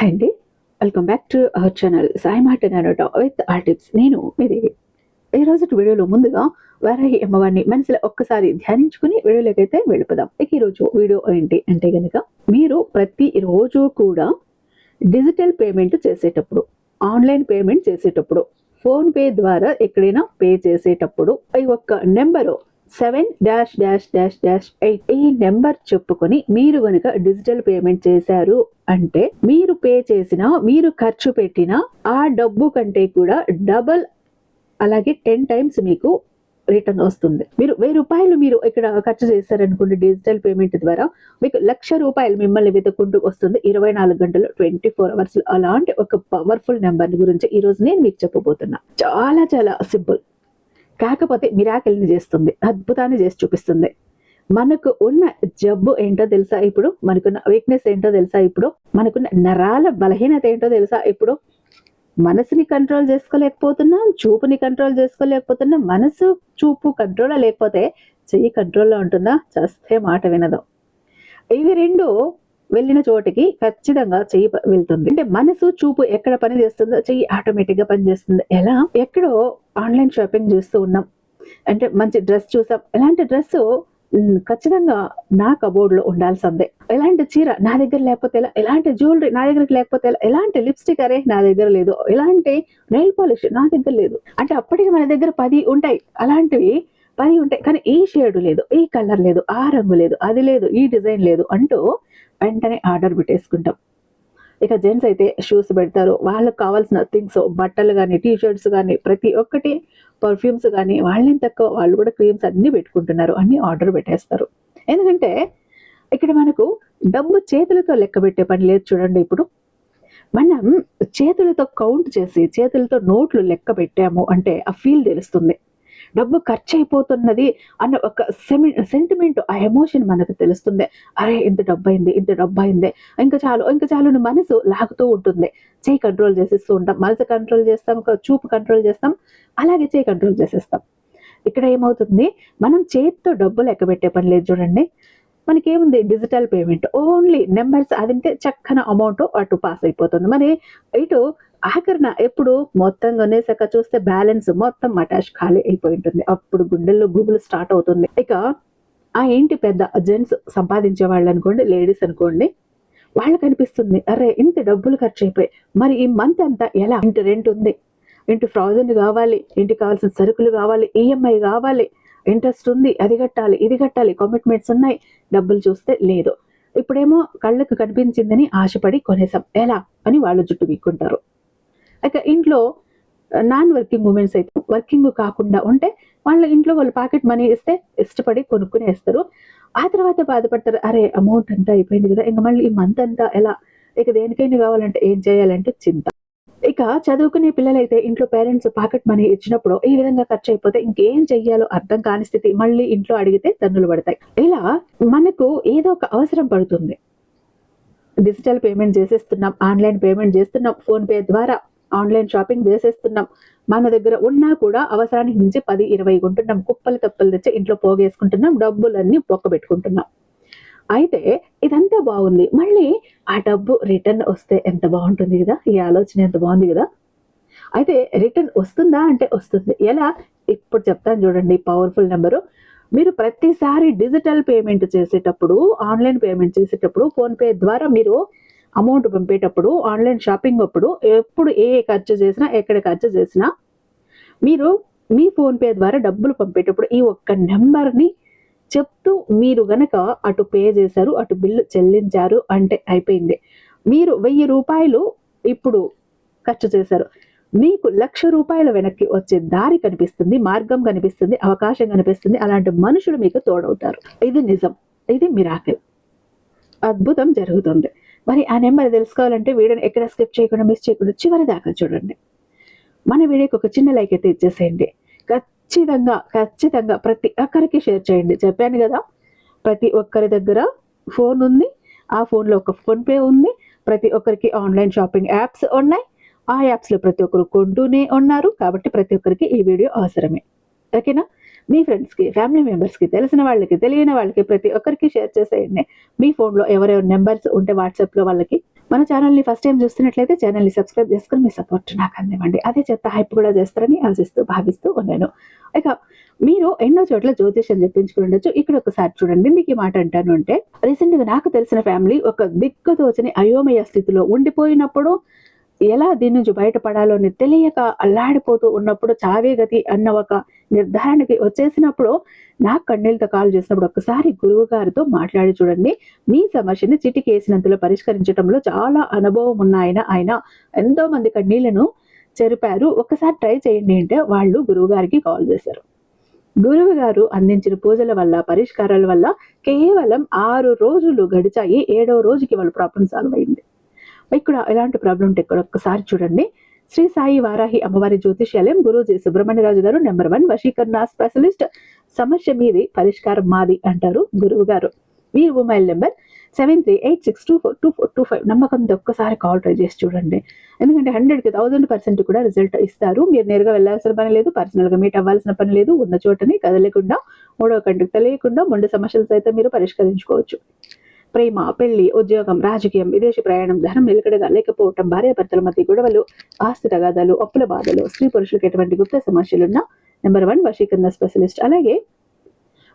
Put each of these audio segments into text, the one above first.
Hi అండి. Welcome back to our channel Sai మాట నడట విత్ ఆర్ టిప్స్. నేను మీదేవి ఈ రోజు వీడియోలో ముందుగా వారాహి అమ్మవారిని మనసులో ఒక్కసారి ధ్యానించుకుని వీడియోలోకి అయితే వెళ్ళిపోదాం. ఇక ఈరోజు వీడియో ఏంటి అంటే కనుక మీరు ప్రతి రోజు కూడా డిజిటల్ పేమెంట్ చేసేటప్పుడు ఆన్లైన్ పేమెంట్ చేసేటప్పుడు ఫోన్పే ద్వారా ఎక్కడైనా పే చేసేటప్పుడు ఈ ఒక్క number seven dash dash dash dash eight ఈ నెంబర్ చెప్పుకొని మీరు గనుక డిజిటల్ పేమెంట్ చేశారు అంటే మీరు పే చేసిన మీరు ఖర్చు పెట్టిన ఆ డబ్బు కంటే కూడా డబల్ అలాగే టెన్ టైమ్స్ మీకు రిటర్న్ వస్తుంది. మీరు వెయ్యి రూపాయలు మీరు ఇక్కడ ఖర్చు చేశారనుకోండి డిజిటల్ పేమెంట్ ద్వారా మీకు లక్ష రూపాయలు మిమ్మల్ని వెతుక్కుంటూ వస్తుంది ఇరవై నాలుగు గంటలు ట్వంటీ ఫోర్ అవర్స్ అలాంటి ఒక పవర్ఫుల్ నెంబర్ గురించి ఈ రోజు నేను మీకు చెప్పబోతున్నా. చాలా చాలా సింపుల్. కాకపోతే మిరాకిల్ని చేస్తుంది అద్భుతాన్ని చేసి చూపిస్తుంది. మనకు ఉన్న జబ్బు ఏంటో తెలుసా ఇప్పుడు? మనకున్న వీక్నెస్ ఏంటో తెలుసా ఇప్పుడు? మనకున్న నరాల బలహీనత ఏంటో తెలుసా ఇప్పుడు? మనసుని కంట్రోల్ చేసుకోలేకపోతున్నాం చూపుని కంట్రోల్ చేసుకోలేకపోతున్నాం మనసు చూపు కంట్రోల్ లేకపోతే చెయ్యి కంట్రోల్లో ఉంటుందా? చస్తే మాట వినదు. ఇవి రెండు వెళ్ళిన చోటికి ఖచ్చితంగా చెయ్యి వెళ్తుంది. అంటే మనసు చూపు ఎక్కడ పని చేస్తుందో చెయ్యి ఆటోమేటిక్గా పనిచేస్తుంది ఎలా? ఎక్కడో ఆన్లైన్ షాపింగ్ చేస్తూ ఉన్నాం. అంటే మంచి డ్రెస్ చూసాం. ఎలాంటి డ్రెస్? ఖచ్చితంగా నా కబోర్డ్లో ఉండాల్సిందే. ఎలాంటి చీర నా దగ్గర లేకపోతే ఎలా? ఎలాంటి జ్యువెలరీ నా దగ్గర లేకపోతే ఎలా? ఎలాంటి లిప్స్టిక్ అరే నా దగ్గర లేదు. ఎలాంటి నెయిల్ పాలిష్ నా దగ్గర లేదు. అంటే అప్పటికి మన దగ్గర పది ఉంటాయి. అలాంటివి పది ఉంటాయి కానీ ఈ షేడ్ లేదు ఈ కలర్ లేదు ఆ రంగు లేదు అది లేదు ఈ డిజైన్ లేదు అంటూ వెంటనే ఆర్డర్ పెట్టేసుకుంటాం. ఇక జెంట్స్ అయితే షూస్ పెడతారు. వాళ్ళకి కావాల్సిన థింగ్స్ బట్టలు కానీ టీ షర్ట్స్ కానీ ప్రతి ఒక్కటి పర్ఫ్యూమ్స్ కానీ వాళ్ళేం తక్కువ వాళ్ళు కూడా క్రీమ్స్ అన్నీ పెట్టుకుంటున్నారు అన్ని ఆర్డర్ పెట్టేస్తారు. ఎందుకంటే ఇక్కడ మనకు డబ్బు చేతులతో లెక్క పెట్టే పని లేదు చూడండి ఇప్పుడు. మనం చేతులతో కౌంట్ చేసి చేతులతో నోట్లు లెక్క పెట్టాము అంటే ఆ ఫీల్ తెలుస్తుంది. డబ్బు ఖర్చు అయిపోతున్నది అన్న ఒక సెమి సెంటిమెంట్ ఆ ఎమోషన్ మనకు తెలుస్తుంది. అరే ఇంత డబ్బు అయింది ఇంత డబ్బు అయింది ఇంకా చాలు ఇంకా చాలు మనసు లాగుతూ ఉంటుంది. చేయి కంట్రోల్ చేసేస్తూ ఉంటాం. మనసు కంట్రోల్ చేస్తాం ఒక చూపు కంట్రోల్ చేస్తాం. అలాగే చేయి కంట్రోల్ చేసేస్తాం. ఇక్కడ ఏమవుతుంది? మనం చేతితో డబ్బు లెక్క పెట్టే పని లేదు చూడండి. మనకేముంది? డిజిటల్ పేమెంట్ ఓన్లీ నెంబర్స్ అదింటే చక్కన అమౌంట్ అటు పాస్ అయిపోతుంది. మరి ఇటు ఆఖరిన ఎప్పుడు మొత్తం కొనేసాక చూస్తే బ్యాలెన్స్ మొత్తం అటాచ్ ఖాళీ అయిపోయి ఉంటుంది. అప్పుడు గుండెల్లో గూగుల్ స్టార్ట్ అవుతుంది. ఇక ఆ ఏంటి పెద్ద జెంట్స్ సంపాదించే వాళ్ళు అనుకోండి లేడీస్ అనుకోండి వాళ్ళకి అనిపిస్తుంది అరే ఇంత డబ్బులు ఖర్చు అయిపోయి మరి ఈ మంత్ అంతా ఎలా? ఇంటి రెంట్ ఉంది. ఇంటి ఫ్రోజన్ కావాలి ఇంటికి కావాల్సిన సరుకులు కావాలి ఈఎంఐ కావాలి ఇంట్రెస్ట్ ఉంది అది కట్టాలి ఇది కట్టాలి కమిట్మెంట్స్ ఉన్నాయి డబ్బులు చూస్తే లేదు. ఇప్పుడేమో కళ్ళకు కనిపించిందని ఆశపడి కొనేసాం. ఎలా? అని వాళ్ళు జుట్టు వీక్కుంటారు. ఇక ఇంట్లో నాన్ వర్కింగ్ ఉమెన్స్ అయితే వర్కింగ్ కాకుండా ఉంటే వాళ్ళ ఇంట్లో వాళ్ళు పాకెట్ మనీ ఇస్తే ఇష్టపడి కొనుక్కునేస్తారు ఆ తర్వాత బాధపడతారు అరే అమౌంట్ అంతా అయిపోయింది కదా ఇంకా మళ్ళీ ఈ మంత్ అంతా ఎలా? ఇక దేనికైనా కావాలంటే ఏం చేయాలంటే చింత. ఇక చదువుకునే పిల్లలైతే ఇంట్లో పేరెంట్స్ పాకెట్ మనీ ఇచ్చినప్పుడు ఈ విధంగా ఖర్చు అయిపోతే ఇంకేం చెయ్యాలో అర్థం కాని స్థితి మళ్ళీ ఇంట్లో అడిగితే తన్నులు పడతాయి. ఇలా మనకు ఏదో ఒక అవసరం పడుతుంది. డిజిటల్ పేమెంట్ చేసేస్తున్నాం ఆన్లైన్ పేమెంట్ చేస్తున్నాం ఫోన్ పే ద్వారా ఆన్లైన్ షాపింగ్ చేసేస్తున్నాం మన దగ్గర ఉన్నా కూడా అవసరానికి మించి పది ఇరవై కొంటున్నాం. కుప్పలు తప్పలు తెచ్చి ఇంట్లో పోగేసుకుంటున్నాం. డబ్బులన్నీ పొక్క పెట్టుకుంటున్నాం అయితే ఇదంతా బాగుంది. మళ్ళీ ఆ డబ్బు రిటర్న్ వస్తే ఎంత బాగుంటుంది కదా? ఈ ఆలోచన ఎంత బాగుంది కదా? అయితే రిటర్న్ వస్తుందా అంటే వస్తుంది. ఎలా? ఇప్పుడు చెప్తాను చూడండి. Powerful number. మీరు ప్రతిసారి డిజిటల్ పేమెంట్ చేసేటప్పుడు ఆన్లైన్ పేమెంట్ చేసేటప్పుడు ఫోన్పే ద్వారా మీరు అమౌంట్ పంపేటప్పుడు ఆన్లైన్ షాపింగ్ అప్పుడు ఎప్పుడు ఏ ఖర్చు చేసినా ఎక్కడ ఖర్చు చేసినా మీరు మీ ఫోన్పే ద్వారా డబ్బులు పంపేటప్పుడు ఈ ఒక్క నెంబర్ని చెప్తూ మీరు గనక అటు పే చేశారు అటు బిల్లు చెల్లించారు అంటే అయిపోయింది. మీరు వెయ్యి రూపాయలు ఇప్పుడు ఖర్చు చేశారు. మీకు లక్ష రూపాయల వెనక్కి వచ్చే దారి కనిపిస్తుంది మార్గం కనిపిస్తుంది అవకాశం కనిపిస్తుంది అలాంటి మనుషులు మీకు తోడవుతారు. ఇది నిజం. ఇది మిరాకిల్. అద్భుతం జరుగుతుంది. మరి ఆ నెంబర్ తెలుసుకోవాలంటే వీడియోని ఎక్కడ స్కిప్ చేయకుండా మిస్ చేయకుండా చివరి దాకా చూడండి. మన వీడియోకి ఒక చిన్న లైక్ అయితే ఇచ్చేసేయండి. ఖచ్చితంగా ఖచ్చితంగా ప్రతి ఒక్కరికి షేర్ చేయండి. చెప్పాను కదా ప్రతి ఒక్కరి దగ్గర ఫోన్ ఉంది. ఆ ఫోన్లో ఒక ఫోన్పే ఉంది. ప్రతి ఒక్కరికి ఆన్లైన్ షాపింగ్ యాప్స్ ఉన్నాయి. ఆ యాప్స్లో ప్రతి ఒక్కరు కొంటూనే ఉన్నారు. కాబట్టి ప్రతి ఒక్కరికి ఈ వీడియో అవసరమే. ఓకేనా? మీ ఫ్రెండ్స్కి ఫ్యామిలీ మెంబర్స్కి తెలిసిన వాళ్ళకి తెలియని వాళ్ళకి ప్రతి ఒక్కరికి షేర్ చేసేయండి. మీ ఫోన్లో ఎవరెవరి నెంబర్స్ ఉంటే వాట్సాప్లో వాళ్ళకి మన ఛానల్ని ఫస్ట్ టైం చూస్తున్నట్లయితే ఛానల్ని సబ్స్క్రైబ్ చేసుకుని మీ సపోర్ట్ నాకు అందివ్వండి. అదే చెత్త హైప్ కూడా చేస్తారని ఆశిస్తూ భావిస్తూ ఉన్నాను. ఇక మీరు ఎన్నో చోట్ల జ్యోతిష్యం చెప్పించుకుని ఉండొచ్చు. ఇక్కడ ఒకసారి చూడండి. ఎందుకు ఈ మాట అంటాను అంటే రీసెంట్గా నాకు తెలిసిన ఫ్యామిలీ ఒక దిక్కుతోచని అయోమయ స్థితిలో ఉండిపోయినప్పుడు ఎలా దీని నుంచి బయటపడాలో అని తెలియక అల్లాడిపోతూ ఉన్నప్పుడు చావే గతి అన్న ఒక నిర్ధారణకి వచ్చేసినప్పుడు నాకు కన్నీళ్ళతో కాల్ చేసినప్పుడు ఒకసారి గురువు గారితో మాట్లాడి చూడండి. మీ సమస్యని చిటికేసినంతలో పరిష్కరించడంలో చాలా అనుభవం ఉన్న ఆయన. ఆయన ఎంతో మంది కన్నీళ్ళను చెరిపారు. ఒకసారి ట్రై చేయండి అంటే వాళ్ళు గురువు గారికి కాల్ చేశారు. గురువు గారు అందించిన పూజల వల్ల పరిష్కారాల వల్ల కేవలం ఆరు రోజులు గడిచాయి. ఏడవ రోజుకి వాళ్ళ ప్రాబ్లం సాల్వ్ అయింది. ఇక్కడ ఎలాంటి ప్రాబ్లం ఉంటే ఇక్కడ ఒక్కసారి చూడండి. శ్రీ సాయి వారాహి అమ్మవారి జ్యోతిష్యాలయం గురూజీ సుబ్రహ్మణ్యరాజు గారు నెంబర్ వన్ వశీకరణ స్పెషలిస్ట్ సమస్య మీది పరిష్కారం మాది అంటారు గురువు గారు మీ mobile number seven three eight six two four two four two five నమ్మకంతో ఒక్కసారి కాల్ ట్రై చేసి చూడండి. ఎందుకంటే హండ్రెడ్కి థౌసండ్ పర్సెంట్ కూడా రిజల్ట్ ఇస్తారు. మీరు నేరుగా వెళ్ళాల్సిన పని లేదు పర్సనల్గా మీట్ అవ్వాల్సిన పని లేదు ఉన్న చోటని కదలకుండా మూడో కంటికి తెలియకుండా మొండి సమస్యలు సైతం మీరు పరిష్కరించుకోవచ్చు. ప్రేమ పెళ్ళి ఉద్యోగం రాజకీయం విదేశీ ప్రయాణం ధనం నిలకడగా లేకపోవటం భార్యాభర్తల మధ్య గొడవలు ఆస్తి తగాదాలు అప్పుల బాధలు స్త్రీ పురుషులకు ఎటువంటి గుప్త సమస్యలున్నా నెంబర్ వన్ వశీకరణ స్పెషలిస్ట్ అలాగే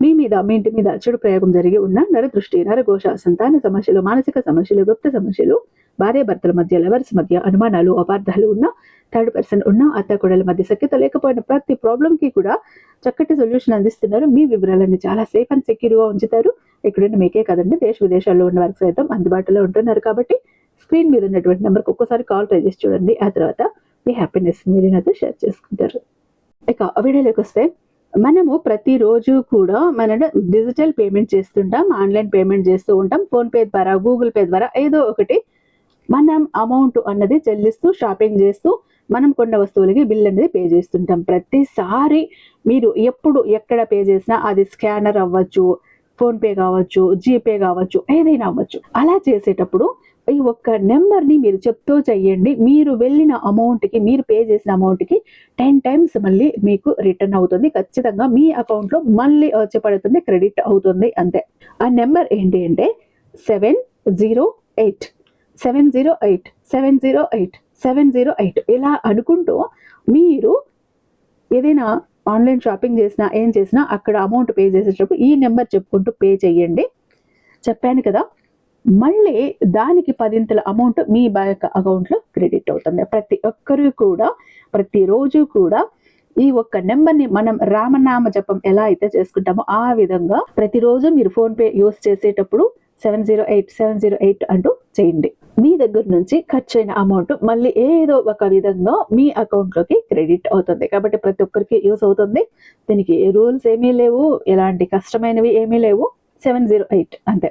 మీ మీద మీ ఇంటి మీద చెడు ప్రయోగం జరిగి ఉన్న నరదృష్టి నరఘోష సంతాన సమస్యలు మానసిక సమస్యలు గుప్త సమస్యలు భార్యాభర్తల మధ్య లవర్స్ మధ్య అనుమానాలు అపార్థాలు ఉన్న థర్డ్ పర్సన్ ఉన్న అత్త కొడల మధ్య సఖ్యత లేకపోయిన ప్రతి ప్రాబ్లంకి కూడా చక్కటి సొల్యూషన్ అందిస్తున్నారు. మీ వివరాలన్నీ చాలా సేఫ్ అండ్ సెక్యూర్గా ఉంచుతారు. ఎక్కడైనా మీకే కదండి. దేశ విదేశాల్లో ఉన్న వారికి సైతం అందుబాటులో ఉంటున్నారు కాబట్టి స్క్రీన్ మీద ఉన్నటువంటి నెంబర్కి ఒక్కసారి కాల్ ట్రై చేసి చూడండి. ఆ తర్వాత మీ హ్యాపీనెస్ మీరు నాతో షేర్ చేసుకుంటారు. ఇక వీడియోలోకి వస్తే మనము ప్రతిరోజు కూడా మన డిజిటల్ పేమెంట్ చేస్తుంటాం ఆన్లైన్ పేమెంట్ చేస్తూ ఉంటాం ఫోన్పే ద్వారా గూగుల్ పే ద్వారా ఏదో ఒకటి. మనం అమౌంట్ అన్నది చెల్లిస్తూ షాపింగ్ చేస్తూ మనం కొన్న వస్తువులకి బిల్ అనేది పే చేస్తుంటాం. ప్రతిసారి మీరు ఎప్పుడు ఎక్కడ పే చేసినా అది స్కానర్ అవ్వచ్చు ఫోన్పే కావచ్చు జీపే కావచ్చు ఏదైనా అవ్వచ్చు. అలా చేసేటప్పుడు ఈ ఒక్క నెంబర్ని మీరు చెప్తూ చెయ్యండి. మీరు వెళ్ళిన అమౌంట్కి మీరు పే చేసిన అమౌంట్కి టెన్ టైమ్స్ మళ్ళీ మీకు రిటర్న్ అవుతుంది. ఖచ్చితంగా మీ అకౌంట్లో మళ్ళీ వచ్చి పడుతుంది క్రెడిట్ అవుతుంది అంతే. ఆ నెంబర్ ఏంటి అంటే seven zero eight seven zero eight seven zero eight seven zero eight ఇలా అనుకుంటూ మీరు ఏదైనా ఆన్లైన్ షాపింగ్ చేసినా ఏం చేసినా అక్కడ అమౌంట్ పే చేసేటప్పుడు ఈ నెంబర్ చెప్పుకుంటూ పే చేయండి చెప్పాను కదా మళ్ళీ దానికి పదింతల అమౌంట్ మీ బ్యాంక్ అకౌంట్లో క్రెడిట్ అవుతుంది. ప్రతి ఒక్కరు కూడా ప్రతిరోజు కూడా ఈ ఒక్క నెంబర్ని మనం రామనామ జపం ఎలా అయితే చేసుకుంటామో ఆ విధంగా ప్రతిరోజు మీరు ఫోన్పే యూస్ చేసేటప్పుడు seven zero eight seven zero eight అంటూ చేయండి. మీ దగ్గర నుంచి ఖర్చు అయిన అమౌంట్ మళ్ళీ ఏదో ఒక విధంగా మీ అకౌంట్లోకి క్రెడిట్ అవుతుంది. కాబట్టి ప్రతి ఒక్కరికి యూస్ అవుతుంది. దీనికి రూల్స్ ఏమీ లేవు. ఎలాంటి కష్టమైనవి ఏమీ లేవు. సెవెన్ జీరో ఎయిట్ అంతే.